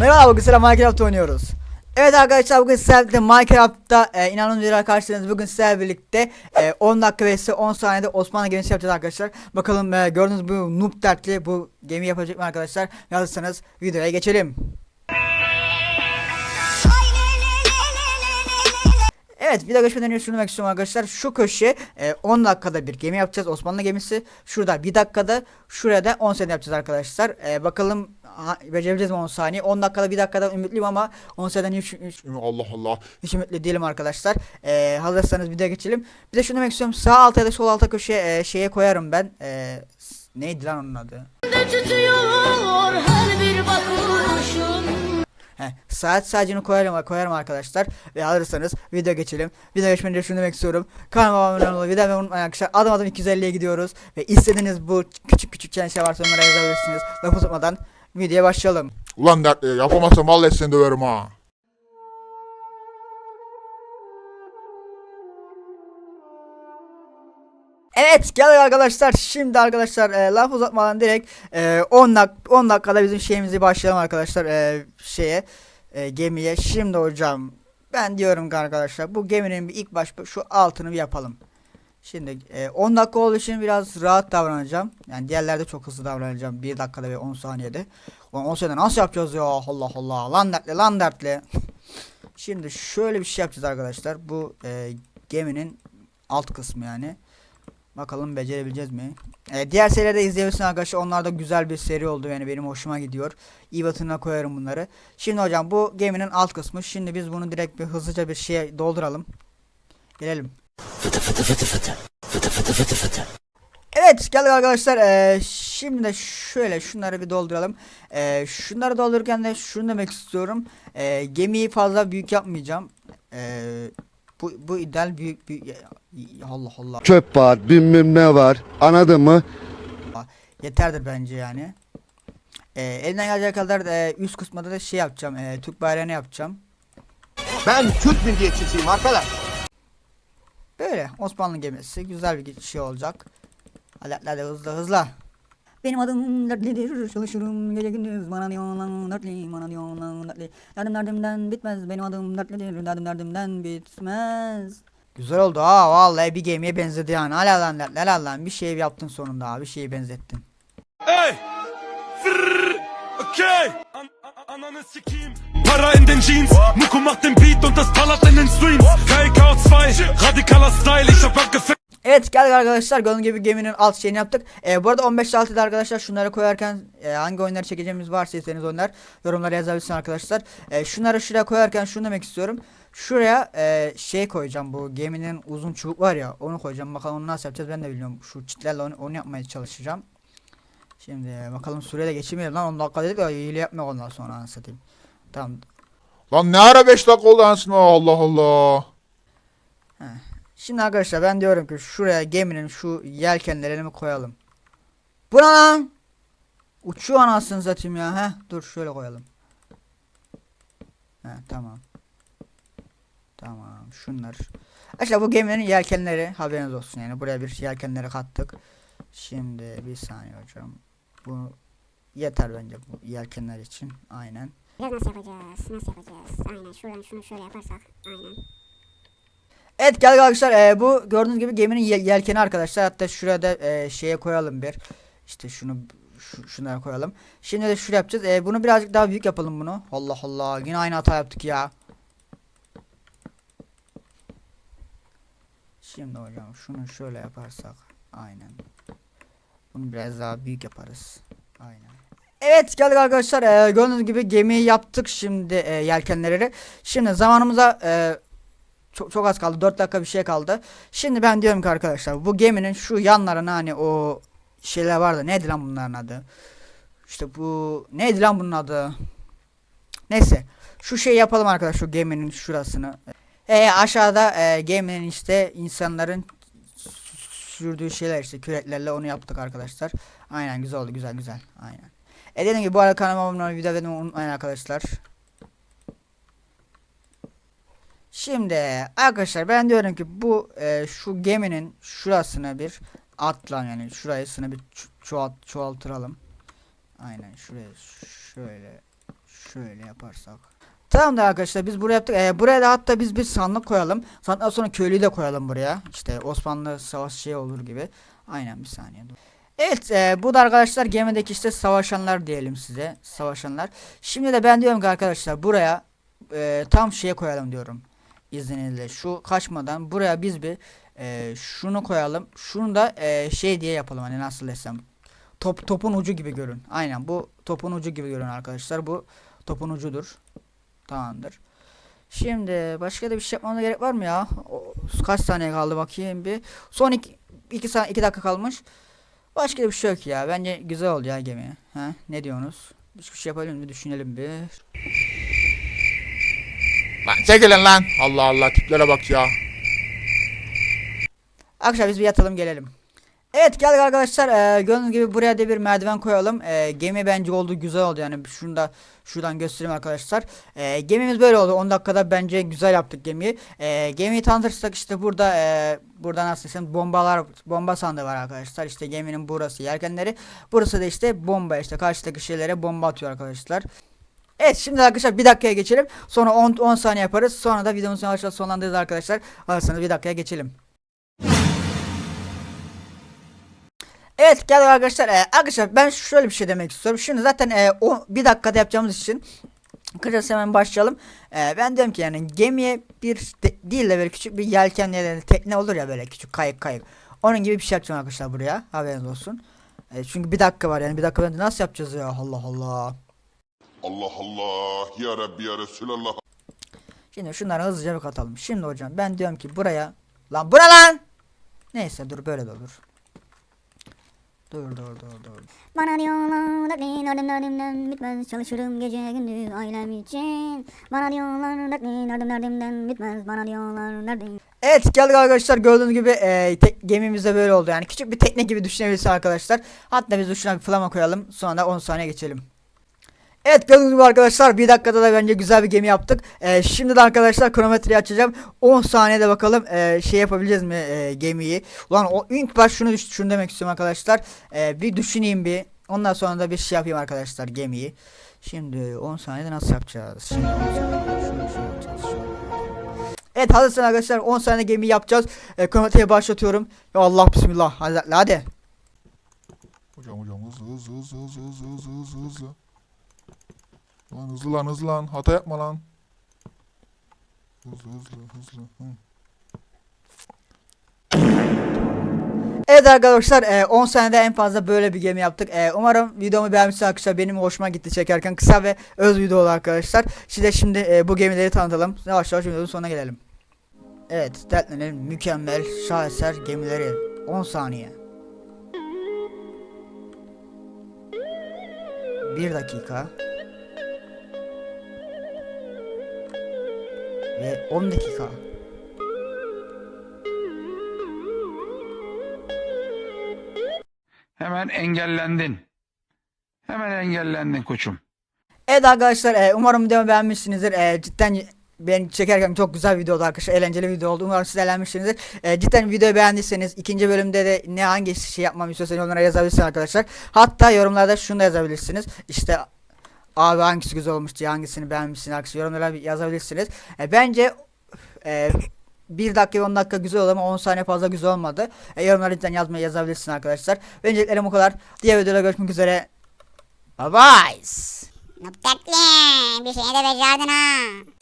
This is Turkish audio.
Merhaba bugün selam Minecraft oynuyoruz. Evet arkadaşlar bugün sizlerle Minecraft'ta e, inanın üzere karşınızda bugün sizlerle birlikte e, 10 dakika vs 10 saniyede Osmanlı gemisi yapacağız arkadaşlar. Bakalım e, gördüğünüz bu noob dertli bu gemi yapacak mı arkadaşlar? Yazırsanız videoya geçelim. Evet video geçmeden önce şunu demek istiyorum arkadaşlar. Şu köşe e, 10 dakikada bir gemi yapacağız. Osmanlı gemisi. Şurada 1 dakikada. Şurada da 10 saniye yapacağız arkadaşlar. E, bakalım ha, becerebileceğiz mi 10 saniye. 10 dakikada 1 dakikada ümitliyim ama 10 saniyeden hiç, hiç, Allah Allah. hiç ümitli değilim arkadaşlar. E, hazırsanız videoya geçelim. Bir de şunu demek istiyorum. Sağ alta ya da sol alta köşeye e, şeye koyarım ben. E, neydi lan onun adı? tutuyor her bir. He, saat saatini koyarım, koyarım arkadaşlar. Ve alırsanız video geçelim. Video geçmeden önce şunu demek istiyorum. Kanalıma abone olmayı, videomu unutmayın arkadaşlar. Adım adım 250'ye gidiyoruz. Ve istediğiniz bu küçük küçük challenge'ler varsa onlara yazabilirsiniz. Lafı tutmadan videoya başlayalım. Ulan dertli yapamazsam vallahi seni döverim ha. Evet geldik arkadaşlar. Şimdi arkadaşlar e, laf uzatmadan direkt e, 10 dak 10 dakikada bizim şeyimizi başlayalım arkadaşlar e, şeye e, gemiye. Şimdi hocam ben diyorum ki arkadaşlar bu geminin bir ilk baş şu altını bir yapalım. Şimdi e, 10 dakika olduğu için biraz rahat davranacağım. Yani diğerlerde çok hızlı davranacağım. 1 dakikada ve 10 saniyede. Ulan 10 saniyede nasıl yapacağız ya? Allah Allah. Lan dertli lan dertli. Şimdi şöyle bir şey yapacağız arkadaşlar. Bu e, geminin alt kısmı yani. Bakalım becerebileceğiz mi? Ee, diğer serileri de izleyebilirsiniz arkadaşlar. Onlar da güzel bir seri oldu yani benim hoşuma gidiyor. İyi batına koyarım bunları. Şimdi hocam bu geminin alt kısmı. Şimdi biz bunu direkt bir hızlıca bir şeye dolduralım. Gelelim. Evet geldik arkadaşlar. Ee, şimdi de şöyle şunları bir dolduralım. Ee, şunları doldururken de şunu demek istiyorum. Ee, gemiyi fazla büyük yapmayacağım. Ee, bu, bu ideal büyük büyük Allah Allah. çöp var, bilmem ne var. Anladın mı? Yeterdir bence yani. Ee, elimden gelecek kadar e, üst kısmında da şey yapacağım. E, Türk bayrağını yapacağım. Ben Türk milliyetçisiyim arkadaş. Böyle Osmanlı gemisi güzel bir şey olacak. Hadi, hadi hızlı hızlı. Benim adım dertlidir çalışırım gece gündüz bana diyorlar dertli bana diyorlar dertli Derdim derdimden bitmez benim adım dertlidir derdim derdimden bitmez Güzel oldu ha vallahi bir gemiye benzedi yani hala lan dertli hala lan bir şey yaptın sonunda ha bir şeyi benzettin Ey! Frrrr! Okay! An an ananı sikeyim. Para in den Jeans, Muko macht den Beat und das ballert in den Streams. KK2, radikaler Style, ich hab abgefickt. Evet geldik arkadaşlar gördüğünüz gibi geminin alt şeyini yaptık. Ee, bu arada 15 6'da arkadaşlar şunları koyarken e, hangi oyunları çekeceğimiz varsa istediğiniz oyunlar yorumlara yazabilirsiniz arkadaşlar. E, şunları şuraya koyarken şunu demek istiyorum. Şuraya e, şey koyacağım bu geminin uzun çubuk var ya onu koyacağım. Bakalım onu nasıl yapacağız ben de bilmiyorum. Şu çitlerle onu, onu yapmaya çalışacağım. Şimdi e, bakalım sürede geçirmeyelim lan 10 dakika dedik ya hile yapma ondan sonra anasını satayım. Tamam Lan ne ara 5 dakika oldu anasını Allah Allah. Şimdi arkadaşlar ben diyorum ki şuraya geminin şu yelkenlerini koyalım. Bu ne lan? Uçuyor anasını satayım ya. Heh, dur şöyle koyalım. Heh, tamam. Tamam şunlar. Arkadaşlar bu geminin yelkenleri haberiniz olsun yani buraya bir yelkenleri kattık. Şimdi bir saniye hocam. Bu yeter bence bu yelkenler için. Aynen. Biraz nasıl yapacağız? Nasıl yapacağız? Aynen şuradan şunu şöyle yaparsak. Aynen. Evet geldik arkadaşlar Ee, bu gördüğünüz gibi geminin yel- yelkeni arkadaşlar. Hatta şurada e, şeye koyalım bir. İşte şunu şu, şunlara koyalım. Şimdi de şuraya yapacağız. Ee, bunu birazcık daha büyük yapalım bunu. Allah Allah yine aynı hata yaptık ya. Şimdi hocam şunu şöyle yaparsak aynen. Bunu biraz daha büyük yaparız. Aynen. Evet geldik arkadaşlar. Ee, gördüğünüz gibi gemiyi yaptık şimdi e, yelkenleri. Şimdi zamanımıza e, çok, çok az kaldı. 4 dakika bir şey kaldı. Şimdi ben diyorum ki arkadaşlar bu geminin şu yanlarına hani o şeyler vardı. Neydi lan bunların adı? İşte bu neydi lan bunun adı? Neyse. Şu şey yapalım arkadaşlar şu geminin şurasını. E aşağıda e, geminin işte insanların sürdüğü şeyler işte küreklerle onu yaptık arkadaşlar. Aynen güzel oldu güzel güzel. Aynen. E dediğim gibi bu arada kanalıma abone olmayı video unutmayın arkadaşlar. Şimdi arkadaşlar ben diyorum ki bu e, şu geminin şurasına bir atlan yani şurasını bir çoğalt çoğaltıralım. Aynen şuraya şöyle Şöyle yaparsak. Tamam da arkadaşlar biz buraya yaptık. Ee, buraya da hatta biz bir sandık koyalım. Sandıktan sonra köylüyü de koyalım buraya. İşte Osmanlı savaş şey olur gibi. Aynen bir saniye. Evet e, bu da arkadaşlar gemideki işte savaşanlar diyelim size. Savaşanlar. Şimdi de ben diyorum ki arkadaşlar buraya e, tam şeye koyalım diyorum. İzninizle. Şu kaçmadan buraya biz bir e, şunu koyalım. Şunu da e, şey diye yapalım hani nasıl desem. Top, topun ucu gibi görün. Aynen bu topun ucu gibi görün arkadaşlar. Bu topun ucudur. Tamamdır. Şimdi başka da bir şey yapmamıza gerek var mı ya? O, kaç saniye kaldı bakayım bir. Son iki, iki, saniye, iki dakika kalmış. Başka bir şey yok ya. Bence güzel oldu ya gemi. Ha? Ne diyorsunuz? Hiçbir şey yapalım mı? Düşünelim bir. Lan çekilin lan. Allah Allah tiplere bak ya. Arkadaşlar biz bir yatalım gelelim. Evet geldik arkadaşlar. Ee, gördüğünüz gibi buraya da bir merdiven koyalım. Ee, gemi bence oldu güzel oldu yani. Şunu da şuradan göstereyim arkadaşlar. Ee, gemimiz böyle oldu. 10 dakikada bence güzel yaptık gemiyi. Ee, gemiyi tanıtırsak işte burada e, burada nasıl desem bombalar bomba sandığı var arkadaşlar. İşte geminin burası yelkenleri. Burası da işte bomba işte karşıdaki şeylere bomba atıyor arkadaşlar. Evet şimdi arkadaşlar bir dakikaya geçelim. Sonra 10 10 saniye yaparız. Sonra da videomuzu yavaş sonlandırırız arkadaşlar. Hazırsanız bir dakikaya geçelim. Evet geldik arkadaşlar. Ee, arkadaşlar ben şöyle bir şey demek istiyorum. Şimdi zaten e, o bir dakikada yapacağımız için kısacası hemen başlayalım. Ee, ben diyorum ki yani gemiye bir de- değil de böyle küçük bir yelken ya da tekne olur ya böyle küçük kayık kayık. Onun gibi bir şey yapacağım arkadaşlar buraya. Haberiniz olsun. Ee, çünkü bir dakika var yani bir dakika nasıl yapacağız ya Allah Allah. Allah Allah ya Rabbi ya Resulallah. Şimdi şunları hızlıca bir katalım. Şimdi hocam ben diyorum ki buraya lan bura lan. Neyse dur böyle de olur. Dur dur dur dur. Bana diyorlar dertli derdim derdimden bitmez Çalışırım gece gündüz ailem için Bana diyorlar dertli derdim derdimden bitmez Bana diyorlar derdim Evet geldik arkadaşlar gördüğünüz gibi e, tek, gemimiz de böyle oldu yani küçük bir tekne gibi düşünebilirsiniz arkadaşlar. Hatta biz şuna bir flama koyalım sonra da 10 saniye geçelim. Evet gördüğünüz gibi arkadaşlar bir dakikada da bence güzel bir gemi yaptık. Ee, şimdi de arkadaşlar kronometreyi açacağım. 10 saniyede bakalım e, şey yapabileceğiz mi e, gemiyi. Ulan o ilk baş şunu, şunu demek istiyorum arkadaşlar. E, bir düşüneyim bir. Ondan sonra da bir şey yapayım arkadaşlar gemiyi. Şimdi 10 saniyede nasıl yapacağız? Şimdi 10 saniyede şey şey Evet hazırsın arkadaşlar 10 saniyede gemi yapacağız. E, kronometreyi başlatıyorum. Ya Allah bismillah hadi. hadi. Hocam hocam hızlı hızlı hızlı hızlı hızlı hızlı hızlı. Lan hızlı lan hızlı lan. Hata yapma lan. Hızlı hızlı hızlı. Hı. Evet arkadaşlar e, 10 senede en fazla böyle bir gemi yaptık. E, umarım videomu beğenmişsiniz arkadaşlar. Benim hoşuma gitti çekerken. Kısa ve öz video oldu arkadaşlar. Size şimdi e, bu gemileri tanıtalım. Yavaş yavaş videonun sonuna gelelim. Evet, Dertli'nin mükemmel şaheser gemileri. 10 saniye. 1 dakika. Ve 10 dakika. Hemen engellendin. Hemen engellendin koçum. Evet arkadaşlar e, umarım videomu beğenmişsinizdir. E, cidden ben çekerken çok güzel video oldu arkadaşlar. Eğlenceli video oldu. Umarım siz eğlenmişsinizdir. E, cidden videoyu beğendiyseniz ikinci bölümde de ne hangi şey yapmamı istiyorsanız yorumlara yazabilirsiniz arkadaşlar. Hatta yorumlarda şunu da yazabilirsiniz. İşte abi hangisi güzel olmuş diye hangisini beğenmişsiniz arkadaşlar yorumlara yazabilirsiniz. E, bence e, 1 dakika 10 dakika güzel oldu ama 10 saniye fazla güzel olmadı. E, yorumlara lütfen yazmayı yazabilirsiniz arkadaşlar. Önceliklerim bu kadar. Diğer videoda görüşmek üzere. Bye bye. Noktatli bir şeye de becerdin ha